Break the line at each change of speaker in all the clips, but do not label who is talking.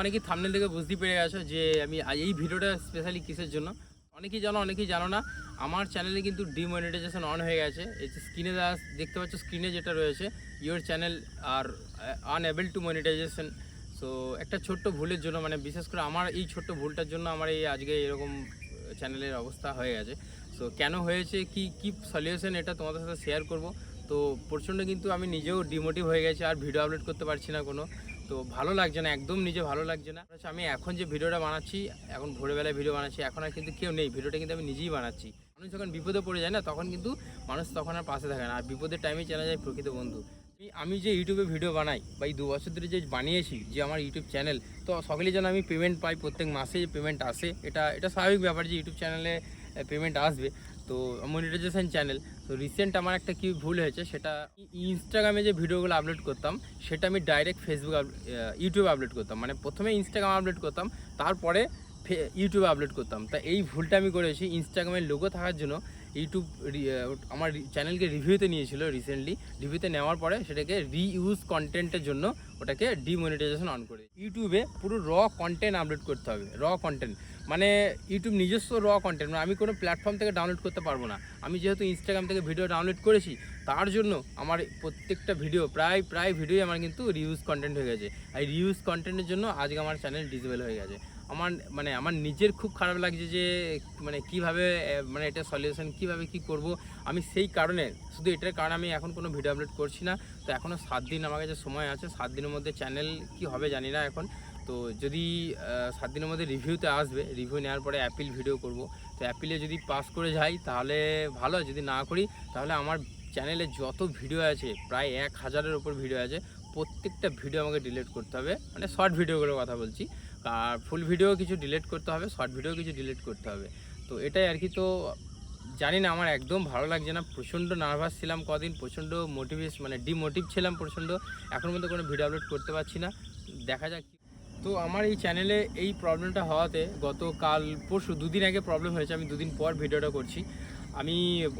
অনেকেই থামনেল থেকে বুঝতে পেরে গেছো যে আমি এই ভিডিওটা স্পেশালি কিসের জন্য? অনেকেই জানো অনেকেই জানো না, আমার চ্যানেলে কিন্তু ডিমনিটাইজেশন অন হয়ে গেছে। এই যে স্ক্রিনে দেখতে পাচ্ছ স্ক্রিনে যেটা রয়েছে your channel are unable to monetization so একটা ছোট্ট ভুলের জন্য মানে বিশেষ করে আমার এই ছোট্ট ভুলটার জন্য আমার এই আজকে এরকম চ্যানেলের অবস্থা হয়ে গেছে। সো কেন হয়েছে, কি কি সলিউশন এটা তোমাদের সাথে শেয়ার করব? তো প্রচণ্ড কিন্তু আমি নিজেও ডিমোটিভ হয়ে গেছি, আর ভিডিও আপলোড করতে পারছি না কোনো। তো ভালো লাগছে না একদম নিজে ভালো লাগছে না। আচ্ছা, আমি এখন যে ভিডিওটা বানাচ্ছি এখন ভোরবেলায় ভিডিও বানাচ্ছি এখন আর কিন্তু কেউ নেই ভিডিওটা কিন্তু আমি নিজেই বানাচ্ছি। মানুষ যখন বিপদে পড়ে যায় না তখন কিন্তু মানুষ তখন আর পাশে থাকে না আর বিপদের টাইমে চেনা যায় প্রকৃত বন্ধু। আমি- আমি যে ইউটিউবে ভিডিও বানাই বা এই দু বছর ধরে যে বানিয়েছি যে আমার ইউটিউব চ্যানেল তো সকলেই যেন আমি পেমেন্ট পাই প্রত্যেক মাসে যে পেমেন্ট আসে এটা এটা স্বাভাবিক ব্যাপার যে ইউটিউব চ্যানেলে পেমেন্ট আসবে। তো মনিটাইজেশন চ্যানেল তো রিসেন্ট আমার একটা কি ভুল হয়েছে সেটা ইনস্টাগ্রামে যে ভিডিওগুলো আপলোড করতাম, সেটা আমি ডাইরেক্ট ফেসবুক ইউটিউবে আপলোড করতাম। মানে প্রথমে ইনস্টাগ্রাম আপলোড করতাম, তারপরে ইউটিউবে আপলোড করতাম। তা এই ভুলটা আমি করেছি। ইনস্টাগ্রামের লোগো থাকার জন্য ইউটিউব আমার চ্যানেলকে রিভিউতে নিয়েছিল রিসেন্টলি রিভিউতে নেওয়ার পরে সেটাকে রিইউজ কন্টেন্টের জন্য ওটাকে ডিমনিটাইজেশন অন করে। ইউটিউবে পুরো র কন্টেন্ট আপলোড করতে হবে র কন্টেন্ট মানে ইউটিউব নিজস্ব র কন্টেন্ট মানে আমি কোনো প্ল্যাটফর্ম থেকে ডাউনলোড করতে পারব না। আমি যেহেতু ইনস্টাগ্রাম থেকে ভিডিও ডাউনলোড করেছি, তার জন্য আমার প্রত্যেকটা ভিডিও প্রায় প্রায় ভিডিওই আমার কিন্তু রিউজ কন্টেন্ট হয়ে গেছে। আর রিউজ কন্টেন্টের জন্য আজকে আমার চ্যানেল ডিসেবল হয়ে গেছে। আমার মানে আমার নিজের খুব খারাপ লাগছে যে মানে কীভাবে মানে এটা সলিউশন কীভাবে কি করব? আমি সেই কারণে, শুধু এটার কারণে আমি এখন কোনো ভিডিও আপলোড করছি না। তো এখনও সাত দিন আমার কাছে সময় আছে, সাত দিনের মধ্যে চ্যানেল কি হবে জানি না এখন। তো যদি সাত দিনের মধ্যে রিভিউতে আসবে রিভিউ নেওয়ার পরে অ্যাপিল ভিডিও করব। তো অ্যাপিলে যদি পাস করে যাই, তাহলে ভালো যদি না করি, তাহলে আমার চ্যানেলে যত ভিডিও আছে, প্রায় এক হাজারের ওপর ভিডিও আছে প্রত্যেকটা ভিডিও আমাকে ডিলিট করতে হবে। মানে শর্ট ভিডিওগুলোর কথা বলছি। আর ফুল ভিডিও কিছু ডিলিট করতে হবে শর্ট ভিডিও কিছু ডিলিট করতে হবে। তো এটাই আর কি, তো জানি না, আমার একদম ভালো লাগছে না। প্রচণ্ড নার্ভাস ছিলাম কদিন, প্রচণ্ড মোটিভেশ মানে ডিমোটিভ ছিলাম প্রচণ্ড। এখন পর্যন্ত কোনো ভিডিও আপলোড করতে পারছি না। দেখা যাক তো আমার এই চ্যানেলে এই প্রবলেমটা হওয়াতে গতকাল, পরশু দুদিন আগে প্রবলেম হয়েছে। আমি দুদিন পর ভিডিওটা করছি। আমি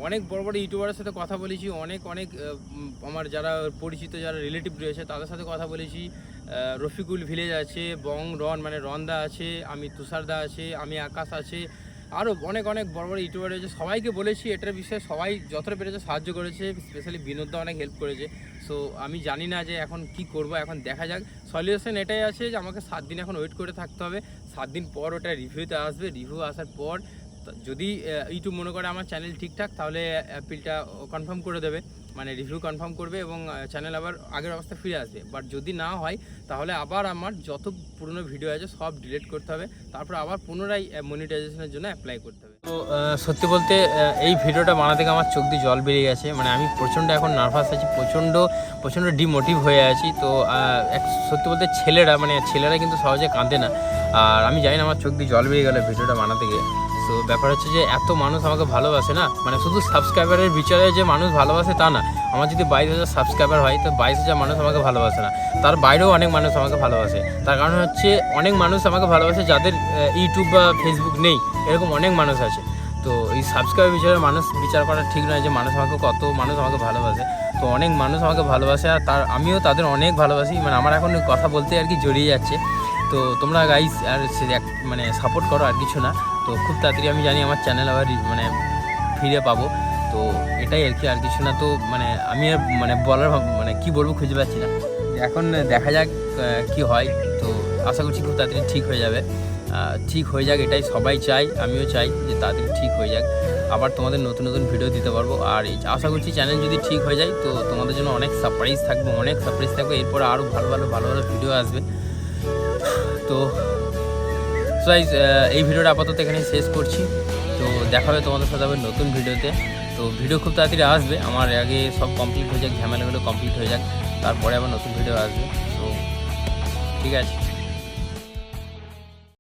অনেক বড় বড় ইউটিউবারের সাথে কথা বলেছি, অনেক অনেক আমার যারা পরিচিত, যারা রিলেটিভ রয়েছে, তাদের সাথে কথা বলেছি। রফিকুল ভিলেজ আছে, বং, রন মানে রনদা আছে, আমি তুষারদা আছে, আমি আকাশ আছে। আরও অনেক অনেক বড় বড় ইউটিউবার রয়েছে। সবাইকে বলেছি, এটার বিষয়ে সবাই যতটা পেরেছে সাহায্য করেছে স্পেশালি বিনোদটা অনেক হেল্প করেছে। সো আমি জানি না যে এখন কি করব, এখন দেখা যাক। সলিউশন এটাই আছে যে আমাকে সাত দিন এখন ওয়েট করে থাকতে হবে। সাত দিন পর ওটা রিভিউতে আসবে। রিভিউ আসার পর যদি ইউটিউব মনে করে আমার চ্যানেল ঠিকঠাক, তাহলে অ্যাপিলটা কনফার্ম করে দেবে। মানে রিভিউ কনফার্ম করবে এবং চ্যানেল আবার আগের অবস্থা ফিরে আসবে। বাট যদি না হয়, তাহলে আবার আমার যত পুরনো ভিডিও আছে, সব ডিলিট করতে হবে। তারপর আবার পুনরায় মনিটাইজেশনের জন্য অ্যাপ্লাই করতে হবে। তো সত্যি বলতে এই ভিডিওটা বানাতে গিয়ে আমার চোখ দিয়ে জল বেরিয়ে গেছে। মানে আমি প্রচণ্ড এখন নার্ভাস আছি, প্রচণ্ড প্রচণ্ড ডিমোটিভ হয়ে আছি। তো এক, সত্যি বলতে ছেলেরা মানে ছেলেরা কিন্তু সহজে কাঁদে না। আর আমি জানি না, আমার চোখ দিয়ে জল বেরিয়ে গেল ভিডিওটা বানাতে গিয়ে। তো ব্যাপার হচ্ছে যে এত মানুষ আমাকে ভালোবাসে না? মানে শুধু সাবস্ক্রাইবারের বিচারে যে মানুষ ভালোবাসে তা না, আমার যদি বাইশ হাজার সাবস্ক্রাইবার হয়, তো বাইশ হাজার মানুষ আমাকে ভালোবাসে না। তার বাইরেও অনেক মানুষ আমাকে ভালোবাসে। তার কারণ হচ্ছে অনেক মানুষ আমাকে ভালোবাসে যাদের ইউটিউব বা ফেসবুক নেই, এরকম অনেক মানুষ আছে। তো এই সাবস্ক্রাইব বিচারে মানুষ বিচার করা ঠিক নয় যে মানুষ আমাকে কত মানুষ আমাকে ভালোবাসে। তো অনেক মানুষ আমাকে ভালোবাসে আর তার, আমিও তাদের অনেক ভালোবাসি। মানে আমার এখন কথা বলতে আর কি জড়িয়ে যাচ্ছে। তো তোমরা গাইস আর মানে সাপোর্ট করো আর কিছু না। তো খুব তাড়াতাড়ি আমি জানি আমার চ্যানেল আবার মানে ফিরে পাবো। তো এটাই আর কি, আর কিছু না তো মানে আমি আর মানে বলার মানে কি বলব খুঁজে পাচ্ছি না। এখন দেখা যাক কি হয়। তো আশা করছি খুব তাড়াতাড়ি ঠিক হয়ে যাবে। ঠিক হয়ে যাক এটাই সবাই চাই আমিও চাই যে তাড়াতাড়ি ঠিক হয়ে যাক। আবার তোমাদের নতুন নতুন ভিডিও দিতে পারব। আর আশা করছি চ্যানেল যদি ঠিক হয়ে যায়, তো তোমাদের জন্য অনেক সারপ্রাইজ থাকবে, অনেক সারপ্রাইজ থাকবে। এরপর আরও ভালো ভালো ভালো ভালো ভিডিও আসবে। তো সাইজ এই ভিডিওটা আপাতত এখানে শেষ করছি। তো দেখা হবে তোমাদের সাথে আবার নতুন ভিডিওতে। তো ভিডিও খুব তাড়াতাড়ি আসবে। আমার আগে সব কমপ্লিট হয়ে যাক, ঝামেলাগুলো কমপ্লিট হয়ে যাক। তারপরে আবার নতুন ভিডিও আসবে। তো ঠিক আছে।